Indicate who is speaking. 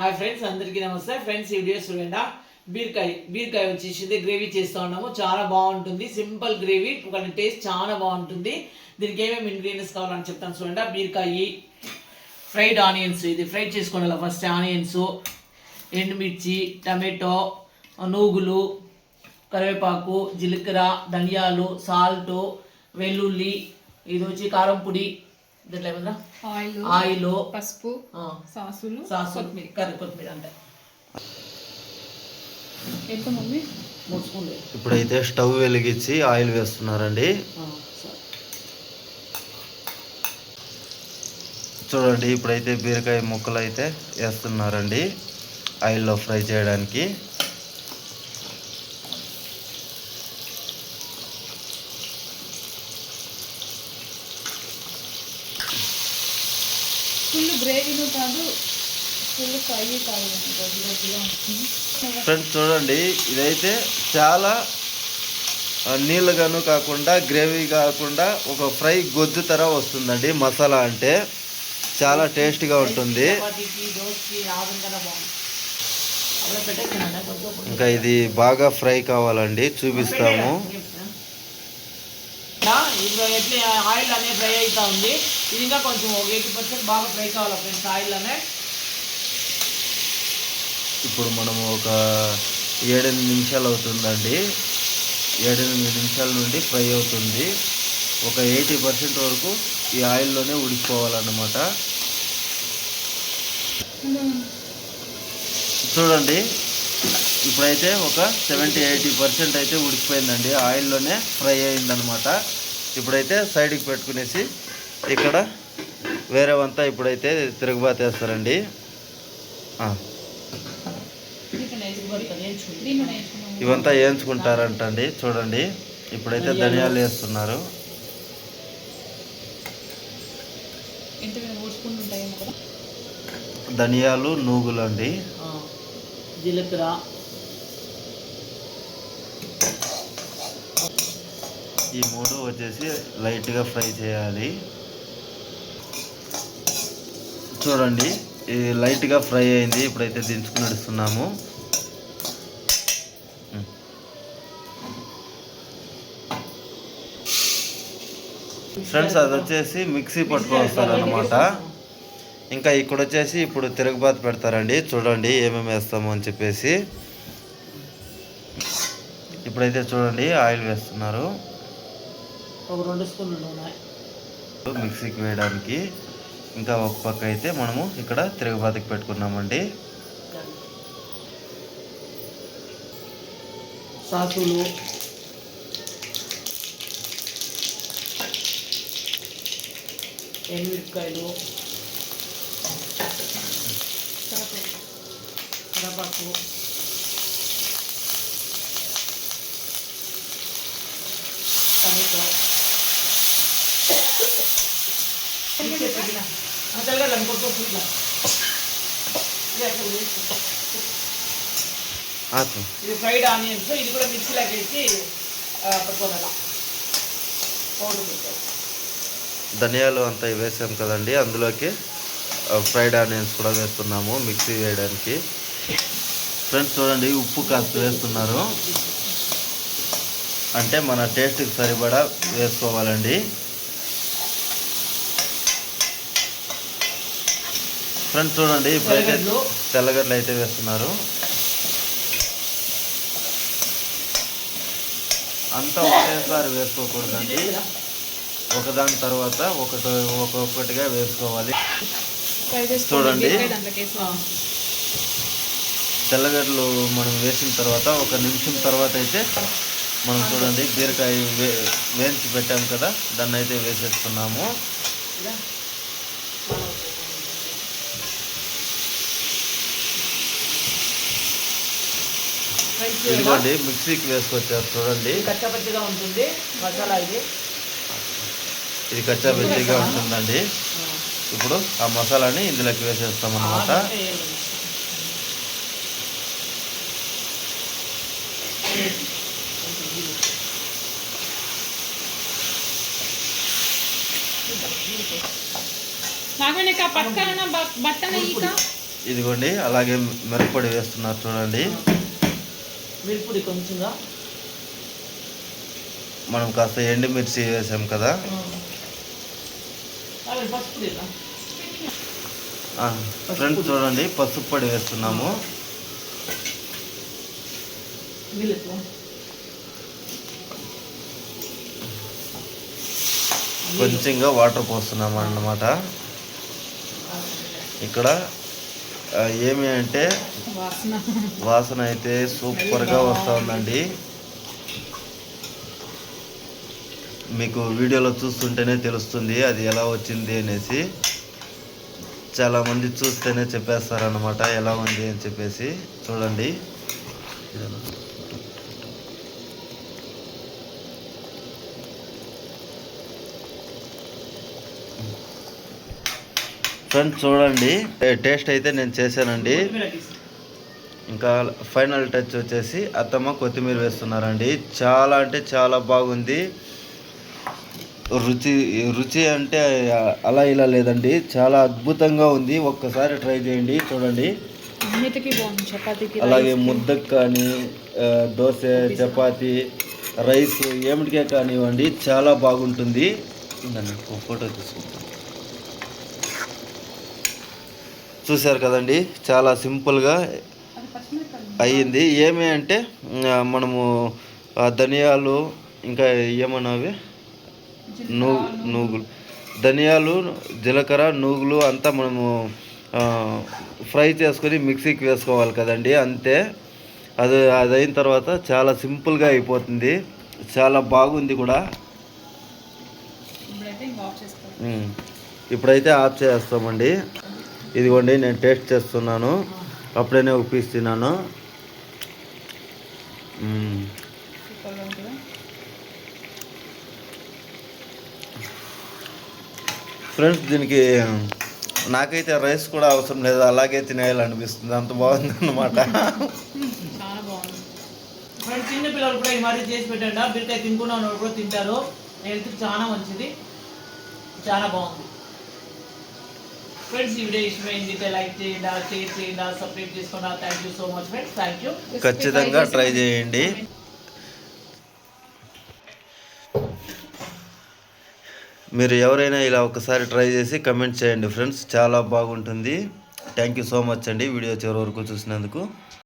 Speaker 1: Hi friends అందరికీ నమస్తే. Friends ఈ వీడియో చూడండి. బీరకాయ బీరకాయ వచ్చేసి గ్రేవీ చేస్తూ ఉన్నాము. చాలా బాగుంటుంది. సింపుల్ గ్రేవీ ఒక టేస్ట్ చాలా బాగుంటుంది. దీనికి ఏమేమి ఇంగ్రీడియంట్స్ కావాలని చెప్తాను చూడండి. బీరకాయ ఫ్రైడ్ ఆనియన్స్ ఇది ఫ్రై చేసుకోవాలి ఫస్ట్ ఆనియన్స్ ఎండుమిర్చి టమాటో నూగులు కరివేపాకు జీలకర్ర ధనియాలు సాల్ట్ వెల్లుల్లి ఇది వచ్చి కారం పొడి దీంట్లో ఏమన్నా
Speaker 2: ఆయిల్
Speaker 1: ఆయిల్
Speaker 2: పసుపు సాసులు
Speaker 1: సాసు కర్రీ కొత్తిమీర అంటే
Speaker 2: ఎంత మమ్మీ?
Speaker 1: మూడు స్పూన్లు.
Speaker 3: ఇప్పుడైతే స్టవ్ వెలిగించి ఆయిల్ వేస్తున్నారండి. చూడండి ఇప్పుడైతే బీరకాయ ముక్కలు అయితే వేస్తున్నారండి. ఆయిల్లో ఫ్రై చేయడానికి.
Speaker 2: ఫుల్ గ్రేవీను కాదు ఫుల్ ఫ్రై కాదు. గొడ్డు గొడ్డుగా ఉంటుంది
Speaker 3: ఫ్రెండ్స్ చూడండి ఇదైతే చాలా నీళ్ళగాను కాకుండా గ్రేవీ కాకుండా ఒక ఫ్రై గొజ్జు తర వస్తుందండి. మసాలా అంటే చాలా టేస్టీగా ఉంటుంది. ఇంకా ఇది బాగా ఫ్రై కావాలండి చూపిస్తాము.
Speaker 1: ఇప్పుడు ఎట్లా ఆయిల్ అనేది ఫ్రై అవుతా ఉంది. ఇది ఇంకా కొంచెం ఒక ఎయిటీ పర్సెంట్ బాగా ఫ్రై కావాలి ఫ్రెండ్స్ ఆయిల్ అనే.
Speaker 3: ఇప్పుడు మనము ఒక ఏడెనిమిది నిమిషాలు అవుతుందండి. ఏడెనిమిది నిమిషాల నుండి ఫ్రై అవుతుంది. ఒక ఎయిటీ పర్సెంట్ వరకు ఈ ఆయిల్లోనే ఉడికిపోవాలన్నమాట. చూడండి ఇప్పుడైతే ఒక సెవెంటీ ఎయిటీ పర్సెంట్ అయితే ఉడికిపోయిందండి. ఆయిల్లోనే ఫ్రై అయిందనమాట ఇప్పుడైతే సైడ్కి పెట్టుకునేసి ఇక్కడ వేరేవంతా ఇప్పుడైతే తిరుగుబాతేస్తారండి ఇవంతా వేయించుకుంటారంటండి. చూడండి. ఇప్పుడైతే ధనియాలు వేస్తున్నారు. ధనియాలు నూగులు అండి
Speaker 1: జీలకర్ర.
Speaker 3: ఈ మూడు వచ్చేసి లైట్గా ఫ్రై చేయాలి. చూడండి ఇది లైట్గా ఫ్రై అయింది. ఇప్పుడైతే దించుకుని నడుస్తున్నాము. ఫ్రెండ్స్ అది వచ్చేసి మిక్సీ పట్టుకొని వస్తారనమాట ఇంకా ఇక్కడ వచ్చేసి ఇప్పుడు తిరుగుబాతు పెడతారండి. చూడండి ఏమేమి వేస్తాము అని చెప్పేసి. ఇప్పుడైతే చూడండి ఆయిల్ వేస్తున్నారు.
Speaker 1: ఒక రెండు స్పూన్లు నూనె.
Speaker 3: మిక్సీకి వేయడానికి. ఇంకా ఒక పక్క అయితే మనము ఇక్కడ తిరుగుబాతుకి పెట్టుకున్నామండి.
Speaker 1: సాసులు. కరపాకు. టమాటో. ఇట్లా ఇది ఫ్రైడ్ ఆనియన్స్ ఇది కూడా మిక్సీలోకి వేసి పట్టుకోవాలి పౌడర్
Speaker 3: ధనియాలు అంతా వేసాం కదండి అందులోకి ఫ్రైడ్ ఆనియన్స్ కూడా వేస్తున్నాము మిక్సీ వేయడానికి. ఫ్రెండ్స్ చూడండి ఉప్పు కాస్త వేస్తున్నారు. అంటే మన టేస్ట్కి సరిపడా వేసుకోవాలండి. ఫ్రెండ్స్ చూడండి ఇప్పుడైతే
Speaker 1: తెల్లగడ్డలు.
Speaker 3: అయితే వేస్తున్నారు. అంతా ఒకేసారి వేసుకోకూడదండి. ఒకదాని తర్వాత ఒకటి ఒక్కొక్కటిగా వేసుకోవాలి. చూడండి. తెల్లగడ్డలు మనం వేసిన తర్వాత ఒక నిమిషం తర్వాత అయితే మనం చూడండి బీరకాయ వే వేయించి పెట్టాం కదా దాన్ని అయితే వేసేస్తున్నాము. ఇదిగోండి మిక్సీకి వేసుకొచ్చారు చూడండి.
Speaker 1: ఇది కచ్చపచ్చిగా ఉంటుంది మసాలా ఇది.
Speaker 3: ఇది కచ్చా పచ్చిగా ఉంటుందండి ఇప్పుడు ఆ మసాలాని ఇందులోకి వేసేస్తాం
Speaker 2: ఈక
Speaker 3: ఇదిగోండి అలాగే మిరప్పొడి వేస్తున్నారు చూడండి.
Speaker 1: మిరపొడి కొంచెంగా.
Speaker 3: మనం కాస్త ఎండుమిర్చి వేసాం కదా. ఫ్రెండ్స్ చూడండి పసుపు పొడి వేస్తున్నాము. కొంచెంగా వాటర్ పోస్తున్నాము అన్నమాట. ఇక్కడ ఏమి అంటే
Speaker 2: వాసన.
Speaker 3: వాసన అయితే సూపర్గా వస్తూ ఉందండి మీకు వీడియోలో చూస్తుంటేనే తెలుస్తుంది అది ఎలా వచ్చింది అనేసి. చాలామంది చూస్తేనే చెప్పేస్తారనమాట ఎలా ఉంది అని చెప్పేసి. చూడండి. ఫ్రెండ్స్ చూడండి. టేస్ట్ అయితే నేను చేశానండి. ఇంకా ఫైనల్ టచ్ వచ్చేసి అత్తమ్మ కొత్తిమీర వేస్తున్నారండి. చాలా అంటే చాలా బాగుంది. రుచి రుచి అంటే అలా ఇలా లేదండి. చాలా అద్భుతంగా ఉంది. ఒక్కసారి ట్రై చేయండి. చూడండి. అలాగే. ముద్దకు కానీ దోశ చపాతి రైస్ ఏమిటికే కానివ్వండి చాలా బాగుంటుంది. ఒక ఫోటో తీసుకుంటాను. చూశారు కదండి? చాలా సింపుల్గా అయ్యింది. ఏమి అంటే మనము ధనియాలు ఇంకా ఏమన్నావి? నూ నూగులు. ధనియాలు జీలకర్ర నూగులు అంతా మనము ఫ్రై చేసుకొని మిక్సీకి వేసుకోవాలి కదండి అంతే. అది అది అయిన తర్వాత చాలా సింపుల్గా అయిపోతుంది. చాలా బాగుంది కూడా.
Speaker 2: ఇప్పుడైతే ఆఫ్.
Speaker 3: ఇప్పుడైతే చేస్తామండి. ఇదిగోండి నేను టేస్ట్ చేస్తున్నాను. అప్పుడేనే ఒక పీస్ తిన్నాను మ్మ్.
Speaker 2: సూపర్గా ఉంటుందా
Speaker 3: ఫ్రెండ్స్ దీనికి నాకైతే రైస్ కూడా అవసరం లేదు అలాగే తినేయాలనిపిస్తుంది. అంత బాగుంది అన్నమాట
Speaker 2: చాలా బాగుంది.
Speaker 1: ఫ్రెండ్స్ చిన్న పిల్లలు కూడా ఈ మరి చేసి పెట్టండి. బీరకాయ తినుకున్న వాళ్ళు కూడా తింటారు. హెల్త్ చాలా మంచిది. చాలా బాగుంది. ఫ్రెండ్స్ ఈ వీడియో ఇష్టమైంది లైక్ చేయండి షేర్ చేయండి సబ్స్క్రైబ్ చేసుకోండి. Thank you so much friends thank you
Speaker 3: ఖచ్చితంగా ట్రై చేయండి. మీరు ఎవరైనా ఇలా ఒకసారి ట్రై చేసి కమెంట్ చేయండి ఫ్రెండ్స్. చాలా బాగుంటుంది. థ్యాంక్ యూ సో మచ్ అండి వీడియో చివరి వరకు చూసినందుకు.